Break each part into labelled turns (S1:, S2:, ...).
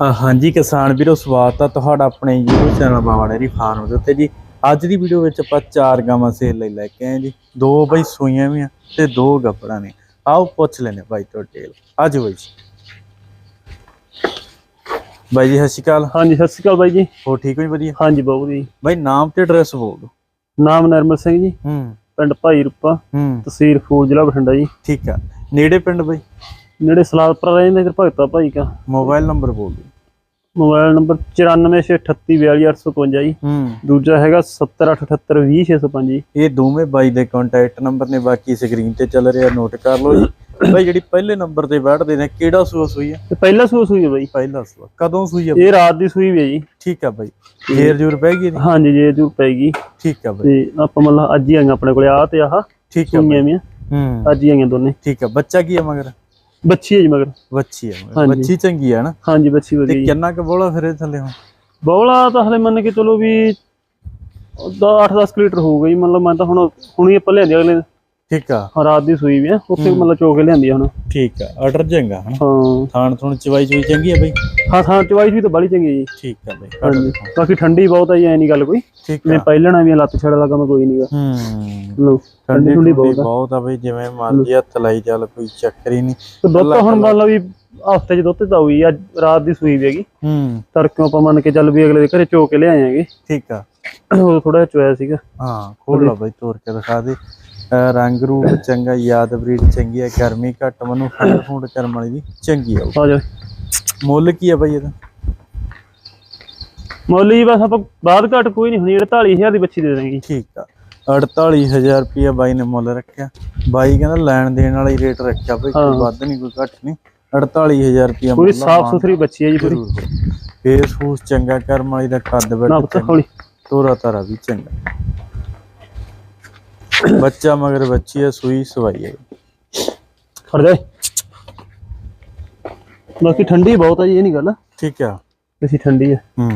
S1: ਹਾਂਜੀ ਕਿਸਾਨ ਵੀਰੋ ਸਵਾਗਤ ਆ ਤੁਹਾਡਾ ਆਪਣੇ YouTube channel Baba dairy farm ਦੇ ਉੱਤੇ ਜੀ। ਅੱਜ ਦੀ ਵੀਡੀਓ ਵਿੱਚ ਆਪਾਂ ਚਾਰ ਗਾਵਾਂ ਸੇਲ ਲਈ ਲੈ ਕੇ ਆਏ ਜੀ। ਦੋ ਬਈ ਸੂਈਆਂ ਵੀ ਆ ਤੇ ਦੋ ਗੱਭਰਾਂ ਨੇ। ਆਓ ਪੁੱਛ ਲੈਨੇ ਭਾਈ ਤੋਂ ਡਿਟੇਲ ਅੱਜ ਬਈ ਬਾਈ ਜੀ ਸਤਿ ਸ਼੍ਰੀ ਅਕਾਲ।
S2: ਹਾਂਜੀ ਸਤਿ ਸ਼੍ਰੀ ਅਕਾਲ ਬਾਈ ਜੀ।
S1: ਹੋ ਠੀਕ ਹੋ ਜੀ ਵਧੀਆ?
S2: ਹਾਂਜੀ ਬਾਬੂ ਜੀ
S1: ਬਾਈ ਨਾਮ ਤੇ ਐਡਰੈਸ ਬੋਲ ਦਿਓ।
S2: ਨਾਮ ਨਰਮਲ ਸਿੰਘ ਜੀ।
S1: ਹੂੰ।
S2: ਪਿੰਡ ਭਾਈ ਰੂਪਾ।
S1: ਹੂੰ।
S2: ਤਹਿਸੀਲ ਫੂਲ ਜ਼ਿਲ੍ਹਾ ਬਠਿੰਡਾ ਜੀ।
S1: ਠੀਕ ਆ। ਨੇੜੇ ਪਿੰਡ ਬਾਈ?
S2: ਨੇੜੇ ਸਲਾਦਪੁਰ ਰਹਿੰਦੇ ਫਿਰ ਭਗਤਾ ਭਾਈ ਕਾ।
S1: ਮੋਬਾਈਲ ਨੰਬਰ ਬੋਲ ਦਿਓ।
S2: ਮੋਬਾਈਲ ਨੰਬਰ 9468342855 ਜੀ।
S1: ਹੂੰ।
S2: ਦੂਜਾ ਹੈਗਾ 7878200605 ਜੀ।
S1: ਇਹ ਦੋਵੇਂ ਬਾਈ ਦੇ ਕੰਟੈਕਟ ਨੰਬਰ ਨੇ ਬਾਕੀ ਸਕਰੀਨ ਤੇ ਚੱਲ ਰਿਹਾ ਨੋਟ ਕਰ ਲਓ ਜੀ। ਬਾਈ ਜਿਹੜੀ ਪਹਿਲੇ ਨੰਬਰ ਤੇ ਬੈਠਦੇ ਨੇ ਕਿਹੜਾ ਸੂਆ ਸੂਈ ਆ?
S2: ਤੇ ਪਹਿਲਾ ਸੂਆ ਸੂਈ ਹੈ ਬਾਈ।
S1: ਪਹਿਲਾ ਸੂਆ। ਕਦੋਂ ਸੂਈ ਆ
S2: ਇਹ ਰਾਤ ਦੀ ਸੂਈ ਵੀ ਹੈ ਜੀ।
S1: ਠੀਕ ਆ ਬਾਈ। ਜੇਰ ਜੂਰ ਪੈ ਗਈ ਇਹਦੀ?
S2: ਹਾਂਜੀ ਜੇ ਜੂ ਪੈਗੀ
S1: ਠੀਕ ਆ ਬਾਈ।
S2: ਤੇ ਆਪਾਂ ਮਤਲਬ ਅੱਜ ਹੀ ਆਈਆਂ ਆਪਣੇ ਕੋਲੇ ਆ ਤੇ ਆਹ
S1: ਠੀਕ ਆ ਬਾਈ
S2: ਸੂਈਆਂ ਵੀ ਆ,
S1: ਹੂੰ।
S2: ਅੱਜ ਹੀ ਆਈਆਂ ਦੋਨੇ।
S1: ਠੀਕ ਆ ਬੱਚਾ ਕੀ ਆ ਮਗਰ?
S2: ਬੱਚੀ ਹੈ ਜੀ ਮਗਰ।
S1: ਬੱਚੀ
S2: ਹਾਂਜੀ।
S1: ਬੱਚੀ ਚੰਗੀ ਆ ਨਾ?
S2: ਹਾਂਜੀ ਬੱਚੀ
S1: ਤੇ
S2: ਵਧੀਆ ਜੀ।
S1: ਕਿੰਨਾ ਕੁ ਬੋਲਾ ਫਿਰ ਇਹ ਥੱਲੇ ਹੁਣ?
S2: ਬੌਲਾ ਤਾਂ ਹਲੇ ਮੰਨ ਕੇ ਚਲੋ ਵੀ 8-10 ਲੀਟਰ ਹੋ ਗਈ ਮਤਲਬ ਮੈਂ ਤਾਂ ਹੁਣ ਹੁਣੀ ਆਪਾਂ ਲਿਆਂਦੀ ਅਗਲੇ
S1: ਠੀਕ ਆ।
S2: ਹਾਂ, ਰਾਤ ਦੀ ਸੂਈ ਵੀ ਆ ਉੱਥੇ ਮਤਲਬ ਚੋ ਕੇ ਲਿਆਂਦੀ ਆ ਹੁਣ।
S1: ਠੀਕ ਆ ਆਰਡਰ ਚੰਗਾ ਹਨਾ?
S2: ਹਾਂ।
S1: ਥਾਣ ਥੁਣ ਚਵਾਈ ਚੁਈ ਚੰਗੀ ਆ ਬਾਈ?
S2: ਹਾਂ ਥਾਂ ਚਵਾਈ ਵੀ ਤਾਂ ਬੜੀ ਚੰਗੀ ਹੈ ਜੀ।
S1: ਠੀਕ ਆ ਬਾਈ
S2: ਹਾਂਜੀ ਬਾਕੀ ਠੰਡੀ ਬਹੁਤ ਆ ਜੀ ਐ ਨਹੀਂ ਗੱਲ ਕੋਈ।
S1: ਠੀਕ
S2: ਜਿਵੇਂ
S1: ਆ।
S2: ਪਹਿਲਣਾ ਵੀ ਆ, ਲੱਤ ਛੜ ਲੱਗਾ ਮੈਂ ਕੋਈ ਨਹੀਂਗਾ
S1: ਹੂੰ।
S2: ਲੋ
S1: ਠੰਡੀ
S2: ਠੰਡੀ
S1: ਠੰਡੀ
S2: ਬਹੁਤ ਆ।
S1: ਬਹੁਤ ਆ ਬਈ ਜਿਵੇਂ ਮਰਜ਼ੀ ਹੱਥ ਲਾਈ ਚੱਲ ਕੋਈ ਚੱਕਰ ਹੀ ਨਹੀਂ
S2: ਤੇ ਦੁੱਧ ਤਾਂ ਹੁਣ ਮੰਨ ਲਓ ਵੀ ਹਫ਼ਤੇ ਚ ਦੁੱਧ ਤਾਂ ਹੋਈ ਅੱਜ ਰਾਤ ਦੀ ਸੂਈ ਵੀ ਹੈਗੀ।
S1: ਹੂੰ।
S2: ਤੜਕੇ ਆਪਾਂ ਮੰਨ ਕੇ ਚੱਲ ਵੀ ਅਗਲੇ ਦੇ ਘਰੇ ਚੋ ਕੇ ਲਿਆਏਗੇ
S1: ਠੀਕ ਆ।
S2: ਉਹ ਥੋੜਾ ਚੋਇਆ ਸੀਗਾ।
S1: ਹਾਂ ਖੋਲ ਲਾ ਬਾਈ ਤੋੜ ਕੇ ਦਿਖਾ ਦੇ। ਰੰਗ ਰੂਪ ਚੰਗਾ ਯਾਦ ਬਰੀਡ ਚੰਗੀ ਹੈ ਗਰਮੀ ਘੱਟ ਮਨੂੰ ਫੰਡ ਫੁੰਡ ਕਰਮ ਵਾਲੀ ਦੀ ਚੰਗੀ ਆ ਉਹ।
S2: ਆ ਜਾ
S1: ਮੁੱਲ ਕੀ ਆ ਬਾਈ ਇਹਦਾ?
S2: ਮੁੱਲ ਜੀ ਬਸ ਆਪਾਂ ਬਾਅਦ ਘੱਟ ਕੋਈ ਨਹੀਂ ਹੋਣੀ 48000 ਦੀ ਬੱਚੀ ਦੇ ਦੇਣਗੇ
S1: ਠੀਕ ਆ। 48000 ਰੁਪਇਆ ਬਾਈ ਨੇ ਮੁੱਲ ਰੱਖਿਆ। ਬਾਈ ਕਹਿੰਦਾ ਲੈਣ ਦੇਣ ਵਾਲਾ ਹੀ ਰੇਟ ਰੱਖਿਆ ਬਈ ਕੋਈ
S2: ਹਾਂ।
S1: ਵੱਧ ਨਹੀਂ ਕੋਈ ਘੱਟ ਨਹੀਂ। 48000 ਰੁਪਇਆ
S2: ਪੂਰੀ ਸਾਫ਼ ਸੁਥਰੀ ਬੱਚੀ ਹੈ ਜੀ ਪੂਰੀ।
S1: ਫੇਸ ਫੂਸ ਚੰਗਾ ਕਰਮ ਵਾਲੀ ਦਾ ਕੱਦ ਬੈਠ ਤੋਰਾ ਤਾਰਾ ਵੀ ਚੰਗਾ। ਬੱਚਾ ਮਗਰ ਬੱਚੀ ਆ ਸੂਈ ਸਵਾਈ ਹੈ
S2: ਖੜ ਜਾ ਬਾਕੀ ਠੰਡੀ ਬਹੁਤ ਹੈ ਜੀ ਇਹ ਨਹੀਂ ਗੱਲ।
S1: ਠੀਕ ਆ।
S2: ਅਸੀਂ ਠੰਡੀ ਹੈ
S1: ਹੂੰ।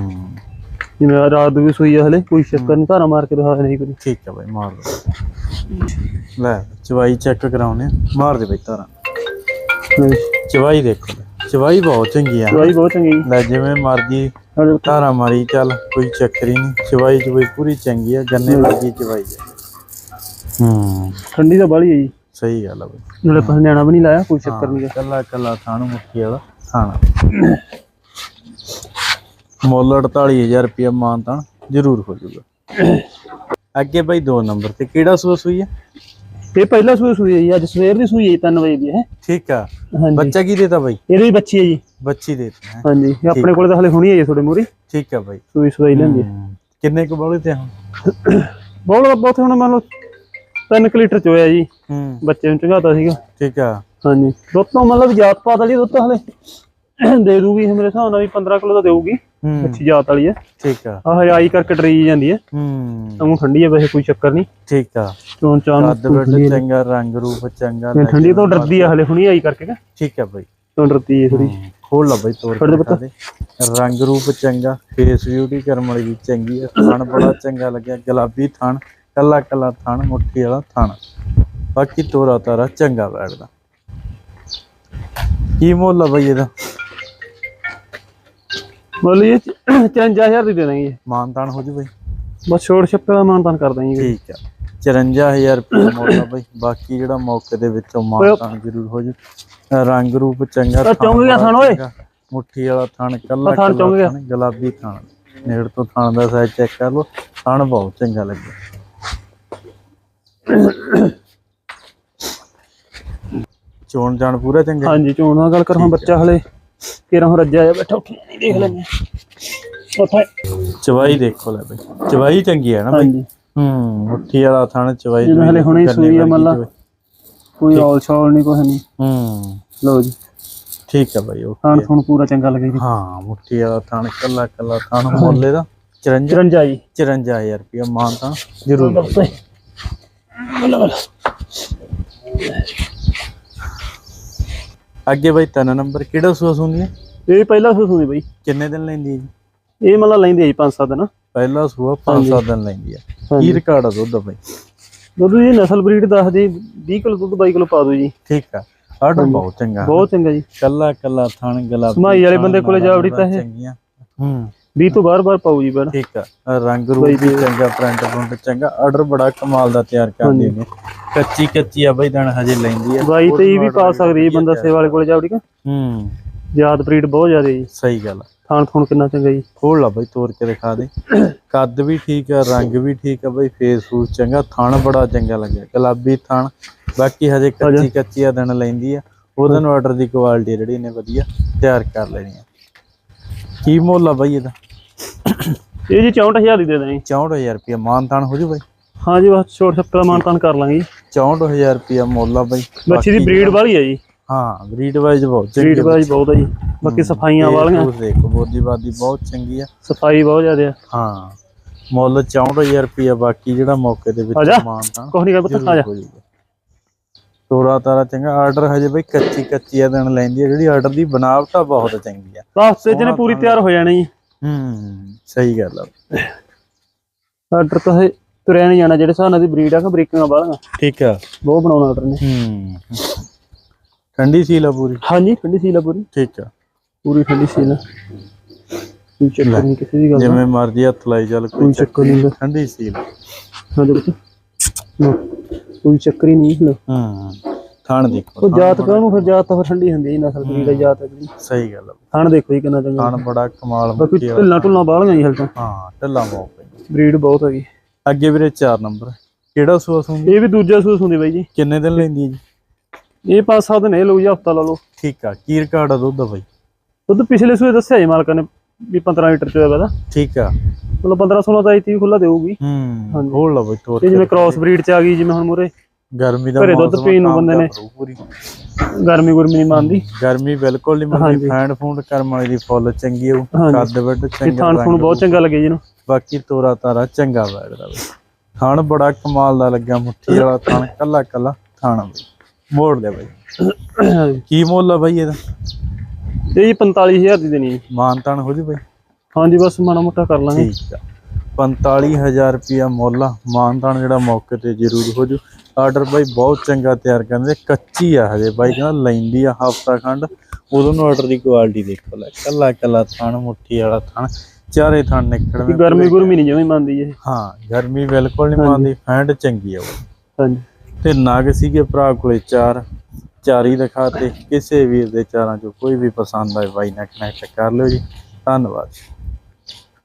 S2: ਜਿਵੇਂ ਆਹ ਰਾਤ ਦੀ ਵੀ ਸੂਈ ਹੈ ਹਲੇ ਕੋਈ ਚੱਕਰ ਨਹੀਂ ਧਾਰਾ ਮਾਰ ਕੇ ਦਿਖਾ ਨਹੀਂ ਕੋਈ
S1: ਠੀਕ ਆ ਬਾਈ ਮਾਰ ਦੋ। ਲੈ ਚਵਾਈ ਚੈੱਕ ਕਰਾਉਣੇ। ਮਾਰ ਦੇ ਬਾਈ ਤਾਰਾ ਚਵਾਈ ਦੇਖੋ। ਚਵਾਈ ਬਹੁਤ ਚੰਗੀ ਆ।
S2: ਦਵਾਈ ਬਹੁਤ ਚੰਗੀ
S1: ਲੈ ਜਿਵੇਂ ਮਰਜ਼ੀ ਧਾਰਾ ਮਾਰੀ ਚੱਲ ਕੋਈ ਚੱਕਰ ਹੀ ਨਹੀਂ। ਚਵਾਈ ਚਵਾਈ ਪੂਰੀ ਚੰਗੀ ਆ ਗੰਨੇ ਵਰਗੀ ਚਵਾਈ ਆ। ਹੂੰ।
S2: ਠੰਡੀ ਤਾਂ ਬਾਲੀ ਹੈ ਜੀ।
S1: ਸਹੀ ਗੱਲ ਆ ਬਾਈ।
S2: ਨਾਲੇ ਆਪਾਂ ਨਿਆਣਾ ਵੀ ਨਹੀਂ ਲਾਇਆ ਕੋਈ ਚੱਕਰ ਨਹੀਂ
S1: ਕੱਲਾ ਕੱਲਾ ਥਾਣ ਮੁੱਕੀ ਵਾਲਾ ਥਾਣਾ ਮੁੱਲ 48000 ਰੁਪਇਆ ਮਾਨਤਾਨ ਜ਼ਰੂਰ ਹੋ ਜਾਊਗਾ। ਅੱਗੇ ਬਾਈ ਦੋ ਨੰਬਰ ਤੇ ਕਿਹੜਾ ਸੂਆ ਸੂਈ ਹੈ
S2: ਇਹ ਪਹਿਲਾ ਸੂਈ ਸੂਈ ਹੈ ਜੀ ਅੱਜ ਸਵੇਰ ਦੀ ਸੂਈ ਹੈ 3 ਵਜੇ ਦੀ ਹੈ।
S1: ਠੀਕ ਆ। ਬੱਚਾ ਕੀ ਦੇਤਾ ਬਾਈ?
S2: ਇਹਦੀ ਵੀ ਬੱਚੀ ਹੈ ਜੀ।
S1: ਬੱਚੀ ਦੇਤੀ ਹੈ।
S2: ਹਾਂਜੀ ਆਪਣੇ ਕੋਲ ਤਾਂ ਹਲੇ ਹੁਣੀ ਹੈ ਜੀ ਤੁਹਾਡੇ ਮੂਰੀ।
S1: ਠੀਕ ਆ ਬਾਈ।
S2: ਸੂਈ ਸੂਈ ਲੈਂਦੀ।
S1: ਕਿੰਨੇ ਕੁ ਬੋਲੇ ਤੇ ਹੁਣ?
S2: ਬਹੁਤ ਬਹੁਤ ਹੁਣ ਮੰਨ ਲਓ 3 ਲੀਟਰ ਚ ਹੋਇਆ ਜੀ।
S1: ਹੂੰ।
S2: ਬੱਚੇ ਨੂੰ ਚੰਗਾਤਾ ਸੀਗਾ।
S1: ਠੀਕ ਆ।
S2: ਹਾਂਜੀ। ਦੁੱਧ ਤਾਂ ਮਤਲਬ ਜਾਤ ਪਾਤ ਵਾਲੀ ਦੁੱਧ ਤਾਂ ਹਲੇ ਦੇ ਦੂਗੀ ਮੇਰੇ ਹਿਸਾਬ ਨਾਲ ਵੀ 15 ਕਿਲੋ ਦਾ ਦੇਊਗੀ। ਅੱਛੀ ਜਾਤ ਵਾਲੀ ਹੈ
S1: ਠੀਕ ਆ।
S2: ਆਹ ਆਈ ਕਰਕੇ ਡਰੀ ਜਾਂਦੀ ਹੈ
S1: ਹੂੰ।
S2: ਤਾਂ ਠੰਡੀ ਹੈ ਵੈਸੇ ਕੋਈ ਚੱਕਰ ਨਹੀਂ।
S1: ਠੀਕ ਆ।
S2: ਚੋਂ
S1: ਬੈਠ ਚੰਗਾ ਰੰਗ ਰੂਪ ਚੰਗਾ
S2: ਠੰਡੀ ਤੋਂ ਡਰਦੀ ਆ ਹਲੇ ਹੁਣੀ ਆਈ ਕਰਕੇ ਕਿ
S1: ਠੀਕ ਆ ਬਾਈ।
S2: ਤੋਂ ਡਰਦੀ ਹੈ ਥੋੜੀ।
S1: ਖੋਲ ਲਾ ਬਾਈ
S2: ਦੇ
S1: ਕੇ ਰੰਗ ਰੂਪ ਚੰਗਾ ਫੇਸ ਬਿਊਟੀ ਕਰਮ ਵਾਲੀ ਵੀ ਚੰਗੀ ਹੈ ਥਣ ਬੜਾ ਚੰਗਾ ਲੱਗਿਆ ਗੁਲਾਬੀ ਥਣ। ਕੱਲਾ ਕੱਲਾ ਥਣ ਮੁੱਠੀ ਵਾਲਾ ਥਣ। ਬਾਕੀ ਤੋਰਾ ਤਾਰਾ ਚੰਗਾ ਬੈਠਦਾ। ਕੀ ਮੁੱਲ ਆ ਬਾਈ ਇਹਦਾ?
S2: ਬੋਲੀ ਇਹ 54000 ਦੀ ਦੇ ਦਾਂਗੇ।
S1: ਮਾਨਤਾਨ ਹੋ ਜੂ ਬਾਈ।
S2: ਬਸ ਛੋੜ ਛੱਪੇ ਦਾ ਮਾਨਤਾਨ ਕਰ ਦਾਂਗੇ।
S1: ਠੀਕ ਆ। 54000 ਰੁਪਏ ਮੁੱਲ ਆ ਬਾਈ। ਬਾਕੀ ਜਿਹੜਾ ਮੌਕੇ ਦੇ ਵਿੱਚੋਂ ਮਾਨਤਾਨ ਜ਼ਰੂਰ ਹੋ ਜੂ। ਰੰਗ ਰੂਪ ਚੰਗਾ
S2: ਚੁੰਘ ਗਿਆ ਥਣ ਓਏ।
S1: ਚੰਗਾ, ਮੁੱਠੀ ਵਾਲਾ ਥਣ ਕੱਲਾ।
S2: ਥਣ
S1: ਗੁਲਾਬੀ ਥਣ। ਨੇੜ ਤੋਂ ਥਣ ਦਾ ਸਾਈਜ਼ ਚੈੱਕ ਕਰ ਲਓ। ਥਣ ਬਹੁਤ ਚੰਗਾ ਲੱਗਿਆ। ਚੋਣ ਜਾਣ ਪੂਰਾ ਚੰਗਾ?
S2: ਹਾਂਜੀ ਚੋਣ ਨਾਲ ਗੱਲ ਕਰ ਹੁਣ ਬੱਚਾ ਹਲੇ। ਕਿਰਾਂ ਹੁਣ ਰੱਜਿਆ ਜਾ ਬੈਠਾ ਉੱਠਿਆ ਨਹੀਂ ਦੇਖ ਲੈਂਦੇ ਉੱਥੇ
S1: ਚਵਾਈ ਦੇਖੋ ਲੈ ਬਈ। ਚਵਾਈ ਚੰਗੀ ਹੈ ਨਾ
S2: ਹਾਂਜੀ।
S1: ਹੂੰ ਮੁੱਠੀ ਵਾਲਾ ਥਣ ਚਵਾਈ
S2: ਜਿਵੇਂ ਹਲੇ ਹੁਣੇ ਸੂਈ ਆ ਮੱਲਾ। ਕੋਈ ਔਲ ਛੌਲ ਨਹੀਂ ਕੁਛ ਨਹੀਂ
S1: ਹੂੰ।
S2: ਲਓ ਜੀ।
S1: ਠੀਕ ਹੈ ਬਾਈ ਓਕੇ।
S2: ਖਾਣ ਤੁਹਾਨੂੰ ਪੂਰਾ ਚੰਗਾ ਲੱਗੇਗਾ
S1: ਹਾਂ ਮੁੱਠੀ ਵਾਲਾ ਥਣ ਕੱਲਾ ਕੱਲਾ ਥਣ ਮੁੱਲੇ ਦਾ 54
S2: ਚਰੰਜਾ ਜੀ।
S1: 54000 ਰੁਪਇਆ ਮਾਨ ਤਾਂ ਜ਼ਰੂਰ ਅੱਗੇ ਬਾਈ ਤਿੰਨ ਨੰਬਰ ਕਿਹੜਾ ਸੂਸ ਹੁੰਦੀ ਹੈ?
S2: ਇਹ ਪਹਿਲਾ ਸੂਸ ਹੁੰਦੀ ਬਈ।
S1: ਕਿੰਨੇ ਦਿਨ ਲੈਂਦੀ ਹੈ ਜੀ?
S2: ਇਹ ਮਤਲਬ ਲੈਂਦੀ ਜੀ 5-7 ਦਿਨ।
S1: ਪਹਿਲਾ ਸੂਆ 5-7 ਦਿਨ ਲੈਂਦੀ ਹੈ। ਕੀ ਰਿਕਾਰਡ ਆ ਦੁੱਧ ਬਾਈ?
S2: ਦੁੱਧ ਜੀ ਨਸਲ ਬਰੀਡ ਦੱਸਦੀ 20 ਕਿਲੋ ਦੁੱਧ 22 ਕਿਲੋ ਪਾ ਦੋ ਜੀ।
S1: ਠੀਕ ਆ। ਆਰਡਰ ਬਹੁਤ ਚੰਗਾ।
S2: ਬਹੁਤ ਚੰਗਾ ਜੀ।
S1: ਕੱਲਾ ਕੱਲਾ ਥਣ ਗੁਲਾਬੀ
S2: ਸਮਾਈ ਵਾਲੇ ਬੰਦੇ ਕੋਲੇ ਤਾਂ ਇਹ।
S1: ਚੰਗੀਆਂ। ਹੂੰ।
S2: 20 ਤੋਂ ਬਾਰ-ਬਾਰ ਪਾਉ ਜੀ ਬੈਣ
S1: ਠੀਕ ਆ। ਰੰਗ ਰੂਪ ਵੀ ਚੰਗਾ ਪ੍ਰਿੰਟ ਪ੍ਰਿੰਟ ਚੰਗਾ। ਆਰਡਰ ਬੜਾ ਕਮਾਲ ਦਾ ਤਿਆਰ ਕਰਦੇ ਨੇ। ਕੱਚੀ ਕੱਚੀ ਆ ਬਈ ਦਣ ਹਜੇ ਲੈਂਦੀ ਆ।
S2: ਬਾਈ ਤੇ ਵੀ ਪਾ ਸਕਦੀ ਹੈ ਬੰਦਾ ਸੇਵਾ ਵਾਲੇ ਕੋਲੇ ਜਾਵੜੀ ਕਾ
S1: ਹੂੰ।
S2: ਯਾਦ ਬਰੀਡ ਬਹੁਤ ਜ਼ਿਆਦਾ ਜੀ।
S1: ਸਹੀ ਗੱਲ ਆ।
S2: ਥਾਣ ਥੂਣ ਕਿੰਨਾ ਚੰਗਾ ਜੀ।
S1: ਖੋਲ ਲਾ ਬਈ ਤੋੜ ਕੇ ਦਿਖਾ ਦੇ। ਕੱਦ ਵੀ ਠੀਕ ਆ ਰੰਗ ਵੀ ਠੀਕ ਆ ਬਈ ਫੇਸ ਫੂਸ ਚੰਗਾ। ਥਣ ਬੜਾ ਚੰਗਾ ਲੱਗਿਆ। ਗੁਲਾਬੀ ਥਣ ਬਾਕੀ ਹਜੇ ਕੱਚੀ ਕੱਚੀ ਆ ਦਿਨ ਲੈਂਦੀ ਆ। ਉਹਦੇ ਨੂੰ ਆਰਡਰ ਦੀ ਕੁਆਲਿਟੀ ਜਿਹੜੀ ਨੇ ਵਧੀਆ ਤਿਆਰ ਕਰ ਲੈਣੀ ਆ। ਕੀ ਮੁੱਲ ਆ ਬਈ ਇਹਦਾ?
S2: ਇਹ ਜੀ 64000 ਦੀ ਦੇ ਦੇਣੀ।
S1: 64000 ਰੁਪਇਆ ਮਾਨ ਤਾਨ ਹੋ ਜੂ ਬਈ?
S2: ਹਾਂ ਜੀ ਬਸ ਛੋਟ ਛੱਪਰਾ ਮਾਨਤਾਨ ਕਰ ਲਾਂਗੇ ਜੀ।
S1: 64000 ਰੁਪਇਆ ਮੁੱਲ ਆ ਬਈ।
S2: ਬੱਚੀ ਦੀ ਬਰੀਡ ਵਾਲੀ ਹੈ ਜੀ।
S1: ਹਾਂ ਬਰੀਡ ਵਾਈਜ਼ ਬਹੁਤ
S2: ਬਰੀਡ
S1: ਚੰਗੀ
S2: ਵਾਲੀ ਬਹੁਤ ਹੈ ਜੀ। ਬਾਕੀ ਸਫਾਈਆਂ ਵਾਲੀਆਂ।
S1: ਦੇਖੋ ਬੋਦੀ ਬਾਦੀ ਬਹੁਤ ਚੰਗੀ ਆ।
S2: ਸਫ਼ਾਈ ਬਹੁਤ ਜ਼ਿਆਦਾ ਆ।
S1: ਹਾਂ ਮੁੱਲ 64000 ਰੁਪਇਆ ਬਾਕੀ ਜਿਹੜਾ ਮੌਕੇ ਦੇ
S2: ਆ
S1: ਵਿੱਚ
S2: ਜਾ।
S1: ਮਾਨ ਤਾਨ
S2: ਕੁਛ ਨਹੀਂ ਕਰ ਪੁੱਤ ਆ ਜਾ।
S1: ਤੋਰਾ ਤਾਰਾ ਚੰਗਾ ਆਰਡਰ ਹਜੇ ਬਈ ਕੱਚੀ ਕੱਚੀ ਆ ਦਿਨ ਲੈਂਦੀ ਆ ਜਿਹੜੀ ਆਰਡਰ ਦੀ ਬਨਾਵਟ ਆ ਬਹੁਤ ਚੰਗੀ ਆ।
S2: ਬਸ ਤੇ ਜਿਹਨੇ ਪੂਰੀ ਤਿਆਰ ਹੋ ਜਾਣੀ ਜੀ
S1: ਹੂੰ ਸਹੀ ਗੱਲ ਆ।
S2: ਆਰਡਰ ਤਾਂ ਇਹ ਤੁਰਿਆ ਨਹੀਂ ਜਾਣਾ ਜਿਹੜੇ ਨਾਲ ਦੀ ਬਰੀਡ ਆ ਕਿ ਬਰੀਕਾਂ ਵਾਲੀਆਂ
S1: ਠੀਕ ਆ।
S2: ਬਹੁਤ ਬਣਾਉਣਾ ਆਰਡਰ ਨੇ।
S1: ਹੂੰ ਠੰਡੀ ਸੀਲ ਆ ਪੂਰੀ।
S2: ਹਾਂਜੀ ਠੰਡੀ ਸੀਲ ਆ ਪੂਰੀ।
S1: ਠੀਕ ਆ।
S2: ਪੂਰੀ ਠੰਡੀ ਸੀਲ ਆ। ਕੋਈ ਚੱਕਰ ਨਹੀਂ ਕਿਸੇ ਦੀ ਗੱਲ।
S1: ਜਿਵੇਂ ਮਰਜ਼ੀ ਹੱਥ ਲਾਈ ਚੱਲ ਕੋਈ
S2: ਚੱਕਰ ਨਹੀਂ।
S1: ਠੰਡੀ ਸੀਲ
S2: ਹਾਂ ਜੀ ਕੋਈ ਚੱਕਰ ਹੀ ਨਹੀਂ।
S1: ਹੂੰ ਥਾਣ ਦੇਖੋ
S2: ਉਹ ਜਾਤ ਕਾਹਨੂੰ ਫਿਰ ਜਾਤ ਤਾਂ ਫਿਰ ਠੰਡੀ ਹੁੰਦੀ ਹੈ ਨਸਲ ਆ ਜਾਤ ਹੈ ਜਿਹੜੀ।
S1: ਸਹੀ ਗੱਲ ਆ।
S2: ਥਣ ਦੇਖੋ ਜੀ ਕਿੰਨਾ ਚੰਗਾ।
S1: ਥਾਣ ਬੜਾ ਕਮਾਲ
S2: ਬਾਕੀ। ਢਿੱਲਾਂ ਢੁੱਲਾਂ ਬਾਹਲੀਆਂ ਜੀ ਹਲ ਤਾਂ।
S1: ਹਾਂ ਢੱਲਾ ਮੌਕ ਪਈ
S2: ਬਰੀਡ ਬਹੁਤ ਹੈਗੀ।
S1: ਅੱਗੇ ਵੀਰੇ 4 ਨੰਬਰ। ਕਿਹੜਾ ਸੂਸ ਹੁੰਦੀ
S2: ਇਹ ਵੀ ਦੂਜਾ ਸੂਸ ਹੁੰਦੀ ਬਾਈ ਜੀ।
S1: ਕਿੰਨੇ ਦਿਨ ਲੈਂਦੀ ਹੈ ਜੀ?
S2: ਇਹ ਪੰਜ ਸੱਤ ਨੇ ਲਓ ਜੀ ਹਫਤਾ ਲਾ ਲਓ।
S1: ਠੀਕ ਆ ਕੀ ਰਿਕਾਰਡ ਆ ਦੁੱਧ ਦਾ ਬਾਈ?
S2: ਦੁੱਧ ਪਿਛਲੇ ਸੂਏ ਦੱਸਿਆ ਜੀ ਮਾਲਕਾਂ ਨੇ। ਵੀ 15 ਲੀਟਰ ਚ ਦਾ
S1: ਠੀਕ ਆ।
S2: ਮਤਲਬ 15 16 ਦਾ ਇਤੀ ਖੁੱਲਾ ਦੇਊਗੀ
S1: ਹੂੰ। ਖੋਲ ਲਾ ਬਈ ਤੋਰ
S2: ਜਿਵੇਂ ਕ੍ਰਾਸ ਬਰੀਡ ਚ ਆ ਗਈ ਜਿਵੇਂ ਹੁਣ ਮੂਰੇ
S1: ਗਰਮੀ ਦਾ
S2: ਘਰੇ ਦੁੱਧ ਪੀਣ ਨੂੰ ਬੰਦੇ ਨੇ। ਗਰਮੀ ਗੁਰਮੀ ਨਹੀਂ ਮੰਨਦੀ।
S1: ਗਰਮੀ ਬਿਲਕੁਲ ਨਹੀਂ
S2: ਹਾਂਜੀ।
S1: ਫੈਂਡ ਫੂਡ ਕਰਮ ਵਾਲੀ ਦੀ ਫੁੱਲ ਚੰਗੀ
S2: ਹਾਂਜੀ।
S1: ਕੱਦ ਵੱਡ ਚੰਗਾ
S2: ਥਾਣ
S1: ਰੰਗ
S2: ਬਹੁਤ ਚੰਗਾ ਲੱਗੇ ਜੀ ਇਹਨੂੰ।
S1: ਬਾਕੀ ਤੋਰਾ ਤਾਰਾ ਚੰਗਾ ਬੈਠਦਾ ਬਈ। ਥਣ ਬੜਾ ਕਮਾਲ ਦਾ ਲੱਗਾ ਮੁੱਠੀ ਵਾਲਾ ਥਣ ਕੱਲਾ ਕੱਲਾ ਥਾਣਾ ਬਈ। ਮੋੜ ਦੇ ਬਈ। ਕੀ ਮੁੱਲ ਆ ਬਈ ਇਹਦਾ?
S2: ਇਹ ਜੀ 45000 ਦੀ ਦੇਣੀ ਜੀ।
S1: ਮਾਨ ਤਾਨ ਹੋ ਜੂ ਬਈ।
S2: ਹਾਂਜੀ ਬਸ ਮਾੜਾ ਮੋਟਾ ਕਰ ਲਾਂਗੇ।
S1: ਠੀਕ ਆ। 45000 ਰੁਪਿਆ ਮੁੱਲ ਮਾਨਤਾਨ ਜਿਹੜਾ ਮੌਕੇ ਤੇ ਜ਼ਰੂਰ ਹੋ ਜੂ। ਆਰਡਰ ਬਾਈ ਬਹੁਤ ਚੰਗਾ ਤਿਆਰ ਕਰਦੇ ਕੱਚੀ ਆ ਹਜੇ ਬਾਈ ਕਹਿੰਦਾ ਲੈਂਦੀ ਆ ਹਫਤਾ ਖੰਡ। ਉਦੋਂ ਨੂੰ ਆਰਡਰ ਦੀ ਕੁਆਲਿਟੀ ਦੇਖੋ ਲੈ ਕੱਲਾ ਕੱਲਾ ਥਣ ਮੁੱਠੀ ਵਾਲਾ ਥਣ ਚਾਰੇ ਥਣ ਨਿਕੜਵੇਂ
S2: ਗਰਮੀ ਗੁਰਮੀ ਨਹੀਂ ਜਮੀ ਮੰਨਦੀ ਇਹ।
S1: ਹਾਂ ਗਰਮੀ ਬਿਲਕੁਲ ਨਹੀਂ ਮੰਨਦੀ ਫੈਂਡ ਚੰਗੀ ਆ ਉਹ।
S2: ਹਾਂਜੀ।
S1: ਤੇ ਨਗ ਸੀਗੇ ਭਰਾ ਕੋਲੇ ਚਾਰ। ਚਾਰੀ ਦਿਖਾਤੇ ਕਿਸੇ ਵੀਰ ਦੇ ਚਾਰਾਂ ਚੋਂ ਕੋਈ ਵੀ ਪਸੰਦ ਆਏ, ਬਾਈ ਨਾਲ ਕਨੈਕਟ ਕਰ ਲਿਓ ਜੀ। ਧੰਨਵਾਦ